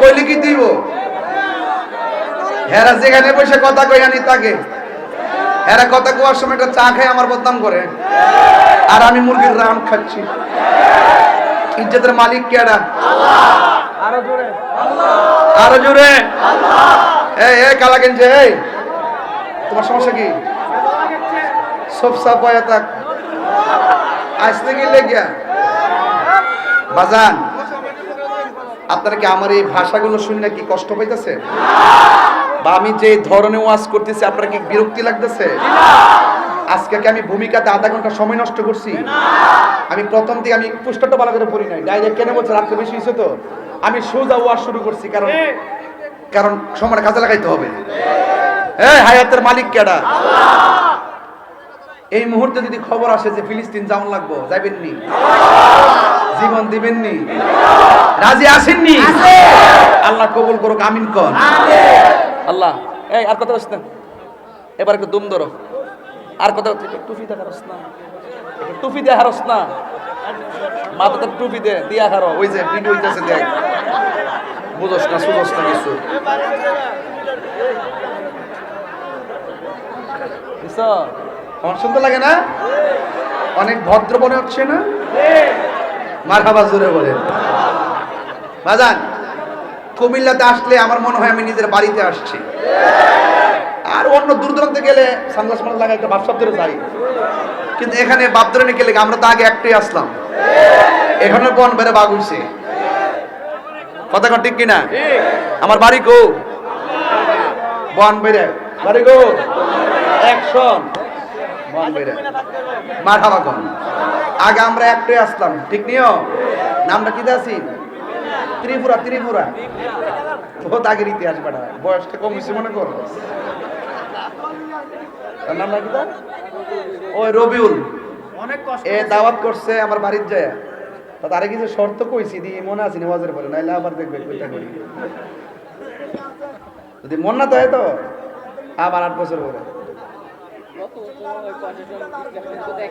কইলে কি দিব? হেরা যেখানে বসে কথা কই আনি তাকে। হেরা কথা কোয়ার সময় একটা চা খাই আমার বদনাম করে। আর আমি মুরগির রাম খাচ্ছি। ইজ্জতের মালিক কেডা আরও জোরে। এই এই কালা গেঞ্জে এই। তোমার সমস্যা কি? সব সাপ পায়া থাক আসতে গেলে গিয়া। বাজান। আপনারা কি আমার এই ভাষাগুলো শুনে কি কষ্ট পাইতেছে? বা আমি যে ধরনের ওয়াজ করতেছি, আপনারা কি বিরক্তি লাগতেছে? আজকে কি আমি ভূমিকাতে আধা ঘণ্টা সময় নষ্ট করছি? আমি প্রথম থেকে আমি পুস্তকটা ভালো করে পড়ি নাই। ডাইরেক্ট কেন বলছে, রাত্রে বেশি হয়েছে তো? আমি সোজা ওয়াজ শুরু করছি, কারণ কারণ সময়টা কাজে লাগাইতে হবে। এই হায়াতের মালিক কেডা? এই মুহূর্তে যদি খবর আসে যে ফিলিস্তিন যাওয়ান লাগবো যাবেন নি? জীবন দিবেন নি রাজি আসেননি আল্লাহ কবুল করুক আমিন কর আল্লাহ এই আর কথা না? এবার একটু দুম ধরো। আর কথা টুপি দেখা হারস না টুপি দিয়ে হারস না মাথাতে টুপি দে দিয়া হারো। ওই যে ভিডিও হইতেছে দেখ। বুঝোস না সুঝোস না কিছু? আমার সুন্দর লাগে না? অনেক ভদ্র মনে হচ্ছে না? মার খাবার জোরে বলেন। বাজান, কুমিল্লাতে আসলে আমার মনে হয় আমি নিজের বাড়িতে আসছি। আর অন্য দূর দূরান্তে গেলে সানগ্লাস মাস লাগাই একটা বাপসাপ ধরে যাই। কিন্তু এখানে বাপ ধরে নিয়ে গেলে আমরা তো আগে একটাই আসলাম। এখানে কোন বেড়ে বাঘ উঠছে? কথা ঠিক কিনা? আমার বাড়ি কো? বন বেড়ে। বাড়ি কো? অ্যাকশন বেড়ে। মার আগে আমরা একটাই আসলাম। ঠিক নিও নামটা কি আছি ত্রিপুরা ত্রিপুরা। বহুত আগের ইতিহাস বেটা বয়সটা কম হয়েছে মনে করো। নাম নাকি তার? ওই রবিউল। অনেক কষ্ট এ দাওয়াত করছে আমার বাড়ির যায়। তা তারে কিছু শর্ত কইছি দি মনে আছে নামাজের পরে। নাইলে আবার দেখবে কইটা করি। যদি মন না তো আবার আট বছর পরে। Tua-tua gọi qua.